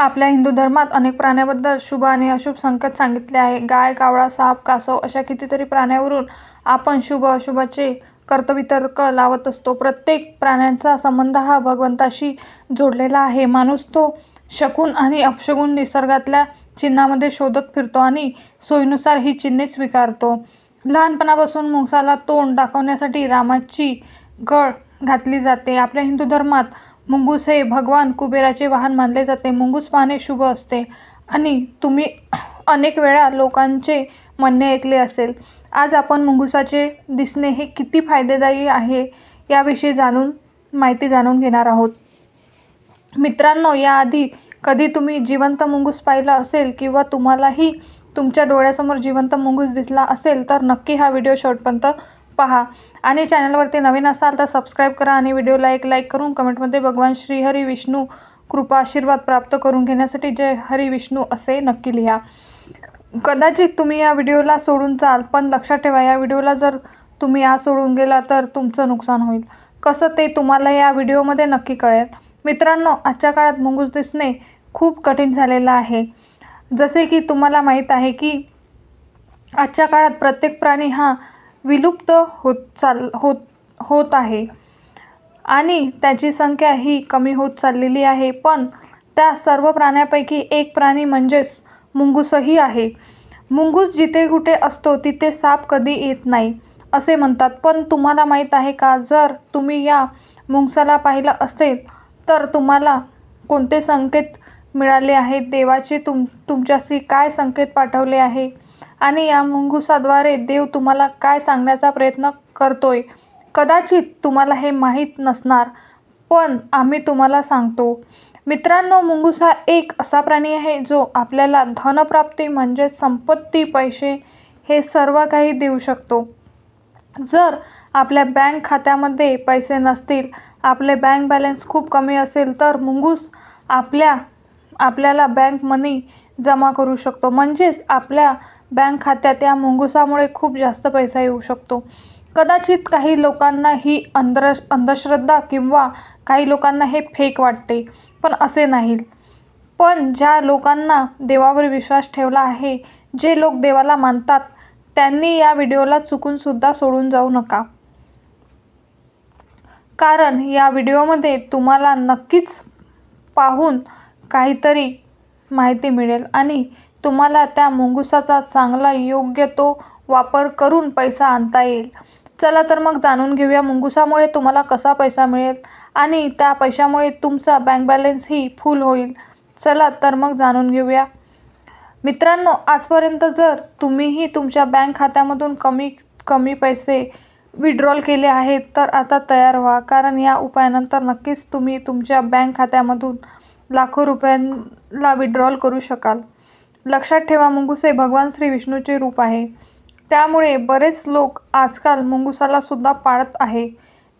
आपल्या हिंदू धर्मात अनेक प्राण्याबद्दल शुभ आणि अशुभ संकेत सांगितले आहे. गाय कावळा साप कासव अशा कितीतरी प्राण्यावरून आपण शुभ अशुभाचे कर्तवितर्क लावत असतो. प्रत्येक प्राण्यांचा संबंध हा भगवंताशी जोडलेला आहे. माणूस तो शकून आणि अपशकुन निसर्गातल्या चिन्हामध्ये शोधत फिरतो आणि सोयीनुसार ही चिन्हे स्वीकारतो. लहानपणापासून मुंगसाला तोंड दाखवण्यासाठी रामाची गळ घातली जाते. आपल्या हिंदू धर्मात मुंगूस हे भगवान कुबेराचे वाहन मानले जाते. मुंगूस पाहणे शुभ असते आणि तुम्ही अनेक वेळा लोकांचे म्हणणे ऐकले असेल. आज आपण मुंगुसाचे दिसणे हे किती फायदेदायी आहे याविषयी जाणून माहिती जाणून घेणार आहोत. मित्रांनो याआधी कधी तुम्ही जिवंत मुंगूस पाहिला असेल किंवा तुम्हालाही तुमच्या डोळ्यासमोर जिवंत मुंगूस दिसला असेल तर नक्की हा व्हिडिओ शेवटपर्यंत पहा. आणि चॅनलवरती नवीन असाल तर सबस्क्राईब करा आणि व्हिडिओला एक लाईक करून कमेंटमध्ये भगवान श्रीहरी विष्णू कृपा आशीर्वाद प्राप्त करून घेण्यासाठी जय हरी विष्णू असे नक्की लिहा. कदाचित तुम्ही या व्हिडिओला सोडून चाल पण लक्षात ठेवा या व्हिडिओला जर तुम्ही आज सोडून गेला तर तुमचं नुकसान होईल. कसं ते तुम्हाला या व्हिडिओमध्ये नक्की कळेल. मित्रांनो आजच्या काळात मुंगूस दिसणे खूप कठीण झालेलं आहे. जसे की तुम्हाला माहीत आहे की आजच्या काळात प्रत्येक प्राणी हा विलुप्त होत चाल होत होत आहे. आणि त्याची संख्या ही कमी होत चाललेली आहे. पण त्या सर्व प्राण्यापैकी एक प्राणी म्हणजेच मुंगूसही आहे. मुंगूस जिथे कुठे असतो तिथे साप कधी येत नाही असे म्हणतात. पण तुम्हाला माहीत आहे का जर तुम्ही या मुंगसाला पाहिलं असेल तर तुम्हाला कोणते संकेत मिळाले आहेत? देवाचे तुम तुमच्याशी काय संकेत पाठवले आहे? आणि या मुंगुसाद्वारे देव तुम्हाला काय सांगण्याचा प्रयत्न करतोय? कदाचित तुम्हाला हे माहीत नसणार पण आम्ही तुम्हाला सांगतो. मित्रांनो मुंगूस हा एक असा प्राणी आहे जो आपल्याला धनप्राप्ती म्हणजे संपत्ती पैसे हे सर्व काही देऊ शकतो. जर आपल्या बँक खात्यामध्ये पैसे नसतील आपले बँक बॅलन्स खूप कमी असेल तर मुंगूस आपल्या आपल्याला बँक मनी जमा करू शकतो. म्हणजेच आपल्या बँक खात्यात या मुंगुसामुळे खूप जास्त पैसा येऊ शकतो. कदाचित काही लोकांना ही अंधर अंधश्रद्धा किंवा काही लोकांना हे फेक वाटते पण असे नाही. पण ज्या लोकांना देवावर विश्वास ठेवला आहे जे लोक देवाला मानतात त्यांनी या व्हिडिओला चुकूनसुद्धा सोडून जाऊ नका. कारण या व्हिडिओमध्ये तुम्हाला नक्कीच पाहून काहीतरी माहिती मिळेल. आणि तुम्हाला त्या मुंगुसाचा चांगला योग्य तो वापर करून पैसा आणता येईल. चला तर मग जाणून घेऊया मुंगुसामुळे तुम्हाला कसा पैसा मिळेल आणि त्या पैशामुळे तुमचा बँक बॅलन्सही फुल होईल. चला तर मग जाणून घेऊया. मित्रांनो आजपर्यंत जर तुम्हीही तुमच्या बँक खात्यामधून कमी कमी पैसे विड्रॉल केले आहेत तर आता तयार व्हा. कारण या उपायानंतर नक्कीच तुम्ही तुमच्या बँक खात्यामधून लाखो रुपयांना विड्रॉल करू शकाल. लक्षात ठेवा मुंगूस हे भगवान श्री विष्णूचे रूप आहे. त्यामुळे बरेच लोक आजकाल मुंगुसाला सुद्धा पाळत आहे.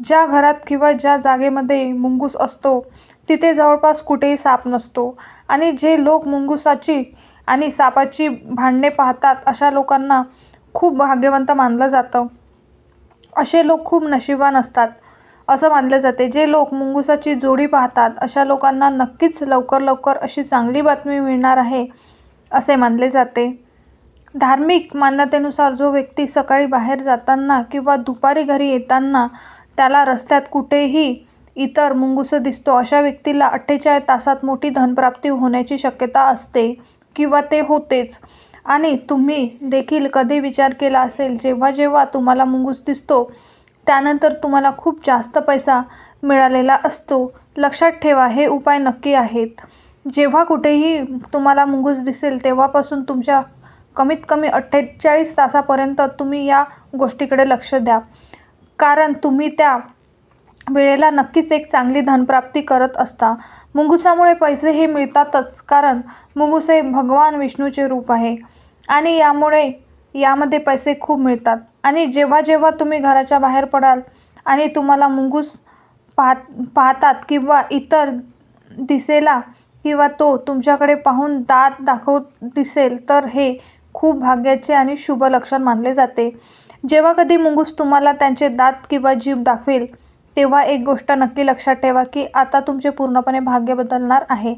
ज्या घरात किंवा ज्या जागेमध्ये मुंगूस असतो तिथे जवळपास कुठेही साप नसतो. आणि जे लोक मुंगुसाची आणि सापाची भांडणे पाहतात अशा लोकांना खूप भाग्यवंत मानलं जातं. असे लोक खूप नशिबान असतात. असं मानलं जाते. जे लोक मुंगुसाची जोडी पाहतात अशा लोकांना नक्कीच लवकर लवकर अशी चांगली बातमी मिळणार आहे असे मानले जाते. धार्मिक मान्यतेनुसार जो व्यक्ती सकाळी बाहेर जाताना किंवा दुपारी घरी येताना त्याला रस्त्यात कुठेही इतर मुंगूस दिसतो अशा व्यक्तीला अठ्ठेचाळीस तासात मोठी धनप्राप्ती होण्याची शक्यता असते किंवा ते होतेच. आणि तुम्ही देखील कधी विचार केला असेल जेव्हा जेव्हा तुम्हाला मुंगूस दिसतो त्यानंतर तुम्हाला खूप जास्त पैसा मिळालेला असतो. लक्षात ठेवा हे उपाय नक्की आहेत. जेव्हा कुठेही तुम्हाला मुंगूस दिसेल तेव्हापासून तुमच्या कमीत कमी अठ्ठेचाळीस तासापर्यंत तुम्ही या गोष्टीकडे लक्ष द्या. कारण तुम्ही त्या वेळेला नक्कीच एक चांगली धनप्राप्ती करत असता. मुंगुसामुळे पैसे हे मिळतातच कारण मुंगूस हे भगवान विष्णूचे रूप आहे. आणि यामुळे यामध्ये पैसे खूप मिळतात. आणि जेव्हा जेव्हा तुम्ही घराच्या बाहेर पडाल आणि तुम्हाला मुंगूस पाहत पाहतात किंवा इतर दिसेला किंवा तो तुमच्याकडे पाहून दात दाखवत दिसेल तर हे खूप भाग्याचे आणि शुभ लक्षण मानले जाते. जेव्हा कधी मुंगूस तुम्हाला त्यांचे दात किंवा जीभ दाखवेल तेव्हा एक गोष्ट नक्की लक्षात ठेवा की आता तुमचे पूर्णपणे भाग्य बदलणार आहे.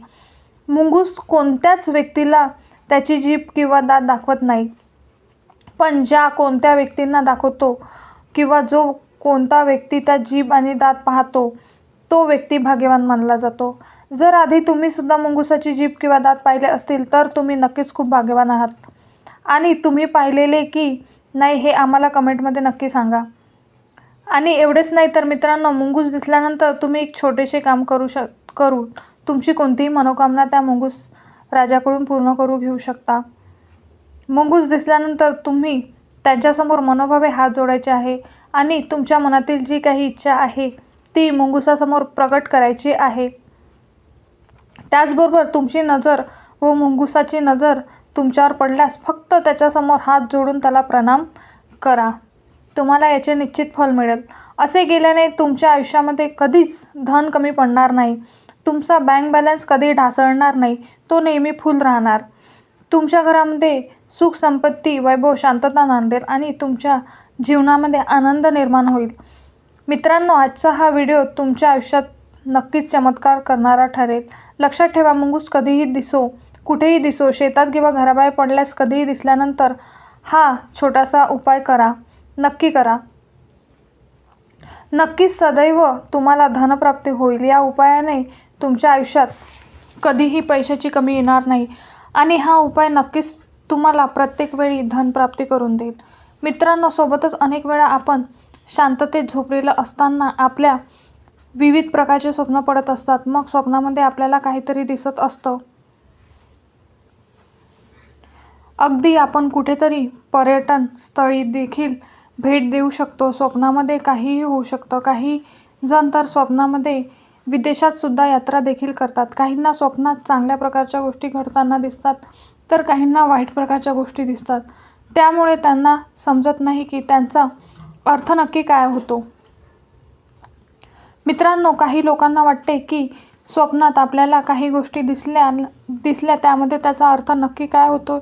मुंगूस कोणत्याच व्यक्तीला त्याची जीभ किंवा दात दाखवत नाही. पण ज्या कोणत्या व्यक्तींना दाखवतो किंवा जो कोणता व्यक्ती त्या जीभ आणि दात पाहतो तो व्यक्ती भाग्यवान मानला जातो. जर आधी तुम्हीसुद्धा मुंगुसाची जीभ किंवा दात पाहिले असतील तर तुम्ही नक्कीच खूप भाग्यवान आहात. आणि तुम्ही पाहिलेले की नाही हे आम्हाला कमेंटमध्ये नक्की सांगा. आणि एवढेच नाही तर मित्रांनो मुंगूस दिसल्यानंतर तुम्ही एक छोटेसे काम करू शक करू. तुमची कोणतीही मनोकामना त्या मुंगूस राजाकडून पूर्ण करू घेऊ शकता. मुंगूस दिसल्यानंतर तुम्ही त्यांच्यासमोर मनोभावे हात जोडायचे आहे आणि तुमच्या मनातील जी काही इच्छा आहे ती मुंगुसासमोर प्रकट करायची आहे. त्याचबरोबर तुमची नजर व मुंगुसाची नजर तुमच्यावर पडल्यास फक्त त्याच्यासमोर हात जोडून त्याला प्रणाम करा. तुम्हाला याचे निश्चित फल मिळेल. असे केल्याने तुमच्या आयुष्यामध्ये कधीच धन कमी पडणार नाही. तुमचा बँक बॅलन्स कधी ढासळणार नाही. तो नेहमी फुल राहणार. तुमच्या घरामध्ये सुख संपत्ती वैभव शांतता नांदेल आणि तुमच्या जीवनामध्ये आनंद निर्माण होईल. मित्रांनो आजचा हा व्हिडिओ तुमच्या आयुष्यात नक्कीच चमत्कार करणारा ठरेल. लक्षात ठेवा मुंगूस कधीही दिसो कुठेही दिसो शेतात किंवा घराबाहेर पडल्यास कधीही दिसल्यानंतर हा छोटासा उपाय करा. नक्की करा. नक्कीच सदैव तुम्हाला धनप्राप्ती होईल. या उपायाने तुमच्या आयुष्यात कधीही पैशाची कमी येणार नाही. आणि हा उपाय नक्कीच तुम्हाला प्रत्येक वेळी धनप्राप्ती करून देईल मित्रांनो सोबतच अनेक वेळा आपण शांततेत झोपलेलं असताना आपल्या विविध प्रकारचे स्वप्न पडत असतात. मग स्वप्नामध्ये आपल्याला काहीतरी दिसत असतं. अगदी आपण कुठेतरी पर्यटन स्थळी देखील भेट देऊ शकतो. स्वप्नामध्ये काहीही होऊ शकतं. काही जण तर स्वप्नामध्ये विदेशात सुद्धा यात्रा देखील करतात. काहींना स्वप्नात चांगल्या प्रकारच्या गोष्टी घडताना दिसतात. तर काहींना वाईट प्रकारच्या गोष्टी दिसतात. त्यामुळे त्यांना समजत नाही की त्यांचा अर्थ नक्की काय होतो. मित्रांनो काही लोकांना वाटते की स्वप्नात आपल्याला काही गोष्टी दिसल्या दिसल्या त्यामध्ये त्याचा अर्थ नक्की काय होतो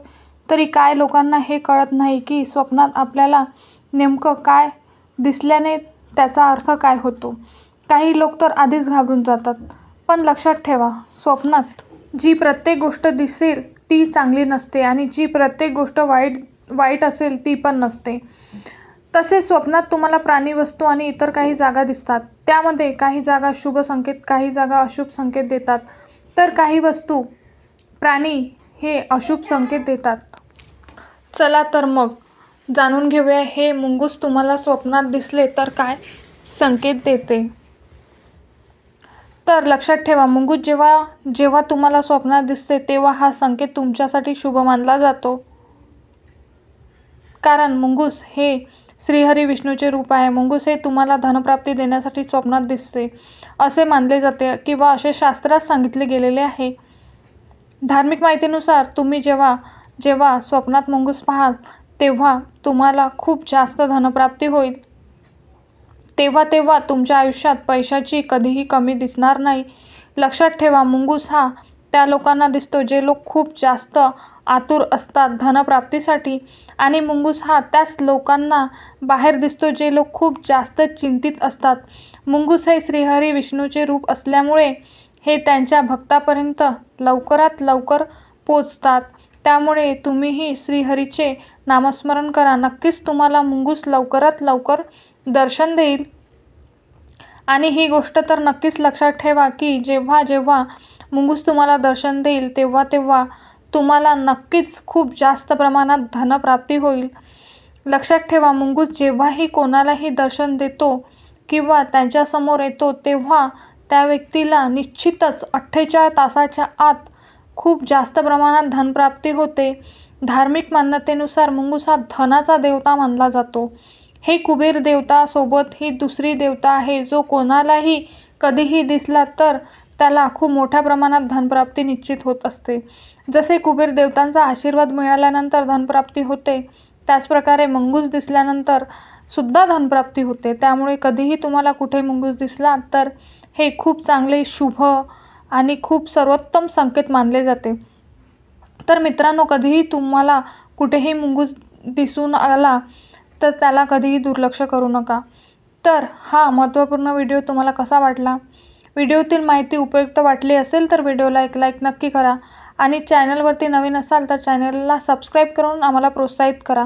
तरी काय लोकांना हे कळत नाही की स्वप्नात आपल्याला नेमकं काय दिसल्याने त्याचा अर्थ काय होतो? काही लोक तर आधीच घाबरून जातात. पण लक्षात ठेवा स्वप्नात जी प्रत्येक गोष्ट दिसेल ती चांगली नसते आणि जी प्रत्येक गोष्ट वाईट वाईट असेल ती पण नसते. तसे स्वप्नात तुम्हाला प्राणी वस्तू आणि इतर काही जागा दिसतात. त्यामध्ये काही जागा शुभ संकेत काही जागा अशुभ संकेत देतात. तर काही वस्तू प्राणी हे अशुभ संकेत देतात. चला तर मग जाणून घेऊया हे मुंगूस तुम्हाला स्वप्नात दिसले तर काय संकेत देते? तर लक्षात ठेवा मुंगूस जेव्हा जेव्हा तुम्हाला स्वप्नात दिसते तेव्हा हा संकेत तुमच्यासाठी शुभ मानला जातो. कारण मुंगूस हे श्रीहरी विष्णूचे रूप आहे. मुंगूस हे तुम्हाला धनप्राप्ती देण्यासाठी स्वप्नात दिसते असे मानले जाते किंवा असे शास्त्रात सांगितले गेलेले आहे. धार्मिक माहितीनुसार तुम्ही जेव्हा जेव्हा स्वप्नात मुंगूस पाहाल तेव्हा तुम्हाला खूप जास्त धनप्राप्ती होईल. तेव्हा तेव्हा तुमच्या आयुष्यात पैशाची कधीही कमी दिसणार नाही. लक्षात ठेवा मुंगूस हा त्या लोकांना दिसतो जे लोक खूप जास्त आतुर असतात धनप्राप्तीसाठी. आणि मुंगूस हा त्याच लोकांना बाहेर दिसतो जे लोक खूप जास्त चिंतित असतात. मुंगूस हे श्रीहरी विष्णूचे रूप असल्यामुळे हे त्यांच्या भक्तापर्यंत लवकरात लवकर पोचतात. त्यामुळे तुम्हीही श्रीहरीचे नामस्मरण करा. नक्कीच तुम्हाला मुंगूस लवकरात लवकर दर्शन देईल. आणि ही गोष्ट तर नक्कीच लक्षात ठेवा की जेव्हा जेव्हा मुंगूस तुम्हाला दर्शन देईल तेव्हा तेव्हा तुम्हाला नक्कीच खूप जास्त प्रमाणात धनप्राप्ती होईल. लक्षात ठेवा मुंगूस जेव्हाही कोणालाही दर्शन देतो किंवा त्यांच्यासमोर येतो तेव्हा त्या व्यक्तीला निश्चितच अठ्ठेचाळीस तासाच्या आत खूप जास्त प्रमाणात धनप्राप्ती होते. धार्मिक मान्यतेनुसार मुंगूस हा धनाचा देवता मानला जातो. हे कुबेर देवतासोबत ही दुसरी देवता आहे जो कोणालाही कधीही दिसला तर त्याला खूप मोठ्या प्रमाणात धनप्राप्ती निश्चित होत असते. जसे कुबेर देवतांचा आशीर्वाद मिळाल्यानंतर धनप्राप्ती होते त्याचप्रकारे मंगूस दिसल्यानंतर सुद्धा धनप्राप्ती होते. त्यामुळे कधीही तुम्हाला कुठे मुंगूस दिसला तर हे खूप चांगले शुभ आणि खूप सर्वोत्तम संकेत मानले जाते. तर मित्रांनो कधीही तुम्हाला कुठेही मुंगूस दिसून आला तर त्याला कधीही दुर्लक्ष करू नका. तर हा महत्त्वपूर्ण व्हिडिओ तुम्हाला कसा वाटला? व्हिडिओतील माहिती उपयुक्त वाटली असेल तर व्हिडिओला एक लाईक नक्की करा आणि चॅनलवरती नवीन असाल तर चॅनलला सबस्क्राईब करून आम्हाला प्रोत्साहित करा.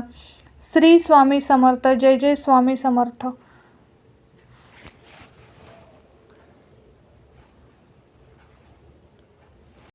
श्री स्वामी समर्थ. जय जय स्वामी समर्थ.